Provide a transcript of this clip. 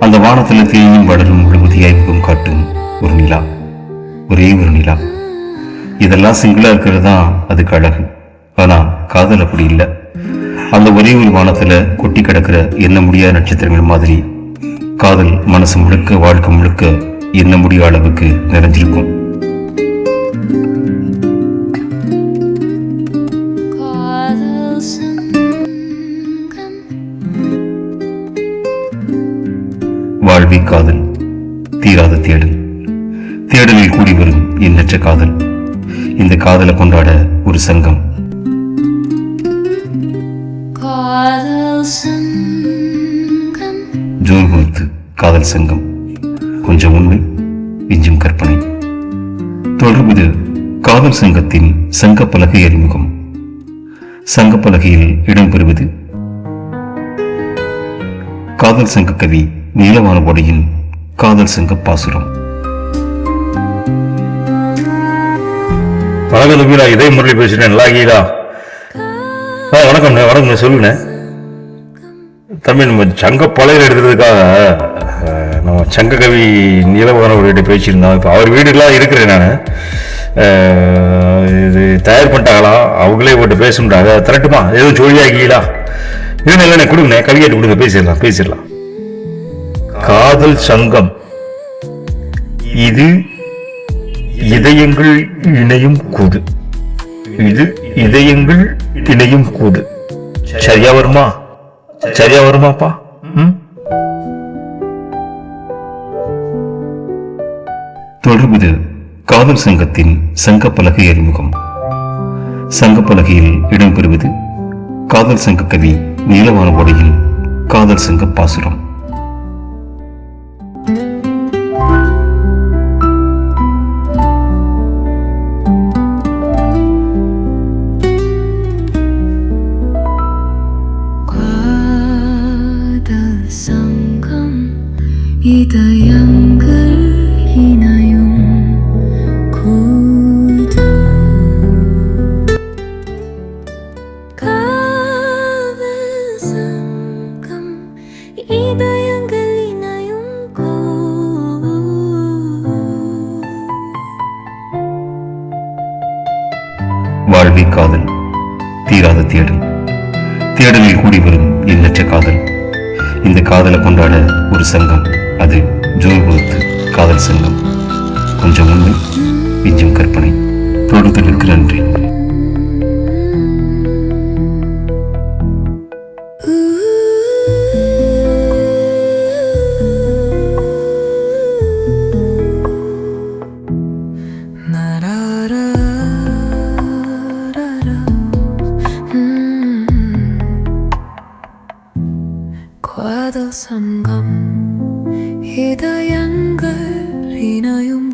அந்த வானத்தில் தேயும் வளரும் முழுமதியாய் முகம் காட்டும் ஒரு நிலா. ஒரே ஒரு நிலா. இதெல்லாம் சிங்கிளா இருக்கிறது? தான் அதுக்கு அழகு. ஆனா காதல் அப்படி இல்லை. அந்த ஒரே ஒரு வானத்துல கொட்டி கிடக்கிற எண்ண முடியாத நட்சத்திரங்கள் மாதிரி காதல் மனசு முழுக்க வாழ்க்கை முழுக்க எண்ண முடியாத அளவுக்கு நிறைஞ்சிருக்கும். வாழ்வி காதல். தீராத தேடல். தேடலில் கூடி வரும் எண்ணற்ற காதல். இந்த காதலை கொண்டாட ஒரு சங்கம். காதல் சங்கம். ஜோர்புரத்து காதல் சங்கம். கொஞ்சம் உண்மை விஞ்சும் கற்பனை. தொடர்புது காதல் சங்கத்தின் சங்க பலகை அறிமுகம். சங்க பலகையில் இடம்பெறுவது காதல் சங்க கவி நீலவான உடையின் காதல் சங்க பாசுரம். வணக்கம் தம்பி இதே இதய முரளி பேசுறேன் நல்லா ஆ வணக்கம்ண்ணே வணக்கம்ண்ணே சொல்லுண்ணே தம்பி நம்ம சங்க பழைய எடுக்கிறதுக்காக நம்ம சங்ககவி நீலவானவர்கிட்ட பேசியிருந்தோம். இப்போ அவர் வீடுலாம் இருக்கிறேன் நான். இது தயார் பண்ணிட்டாங்களா? அவங்களே போட்டு பேசுன்றாங்க திரட்டுமா? எதுவும் சொல்லியாக்கீங்களா இல்லைண்ணே இல்லைண்ணே கொடுங்கண்ணே. கவியாட்டு கொடுங்க. பேசிடலாம் பேசிடலாம். காதல் சங்கம். இது இதயங்கள் இணையும் கூடு. இது இதயங்கள் இணையும் கூடு. சரியா வருமா சரியா வருமாப்பா ம்? தொடர்புது காதல் சங்கத்தின் சங்க பலகை அறிமுகம். சங்க பலகையில் இடம்பெறுவது காதல் சங்க கவி நீலவான உடையில் காதல் சங்க பாசுரம். இதயங்கள் இணையும் காதல் சங்கம் இதயங்கள் இணையும் வாழ்வி காதல் தீராத தேடல். தேடலில் கூடி வரும் எண்ணற்ற காதல். இந்த காதலை கொண்டாட ஒரு சங்கம். அது ஜோர்புரத்து காதல் சங்கம் கொஞ்சம் உண்மை விஞ்சும் கற்பனை. தொடுத்தலுக்கு நன்றி. காதல் சங்கம் இதயங்கள் இணையும்